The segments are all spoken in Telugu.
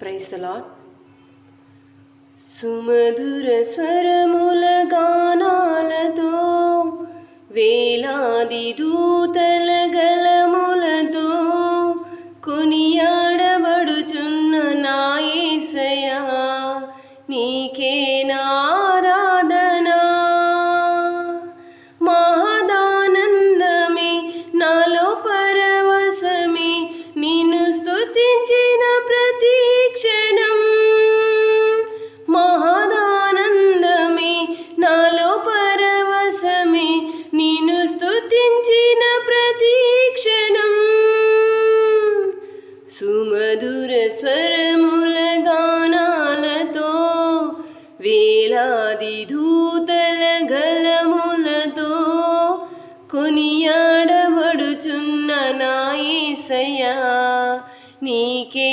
ప్రైస్తలాడ్ సుమధుర స్వరముల గానాలతో వేలాది దూతల స్వరముల గానాలతో వేలాది దూతల గలములతో కొనియాడబడుచున్న నాయసయ్యా నీకే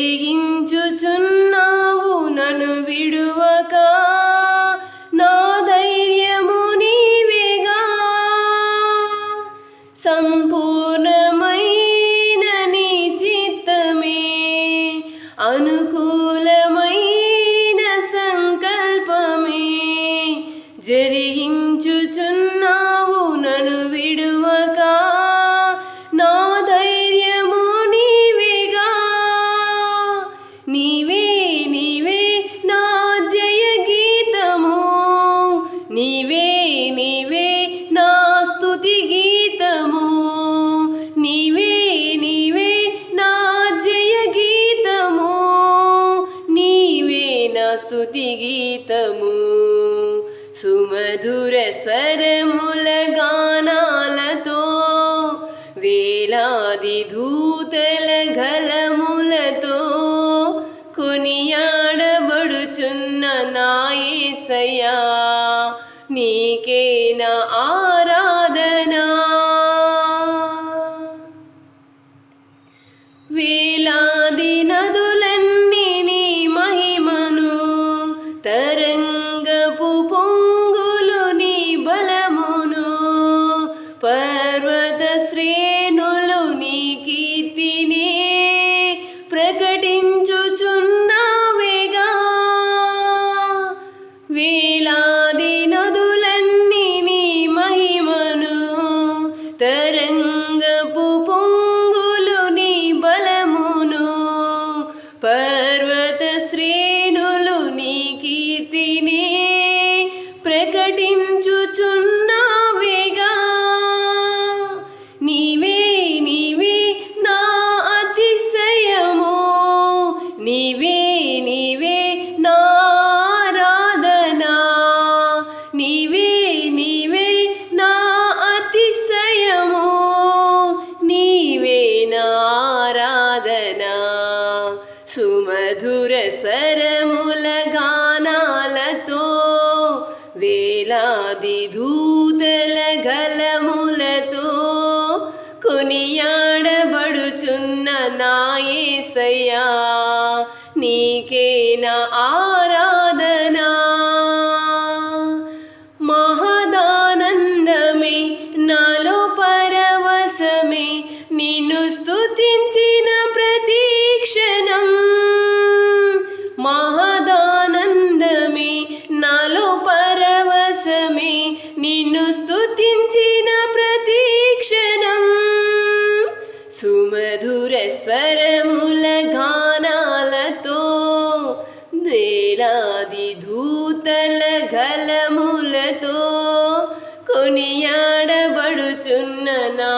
వెలిగించుచున్న స్తుతి గీతము. సుమధుర స్వరముల గానాలతో వేలాది ధూతల గలములతో కొనియాడబడుచున్న నాయసయ్యా ponto. స్వరముల గానాలతో వేలాది దూతల గలములతో కొనియాడబడుచున్న నాయసయ్యా నీకేనా ఆ వేలాది దూతల గలములతో కొనియాడబడుచున్న నా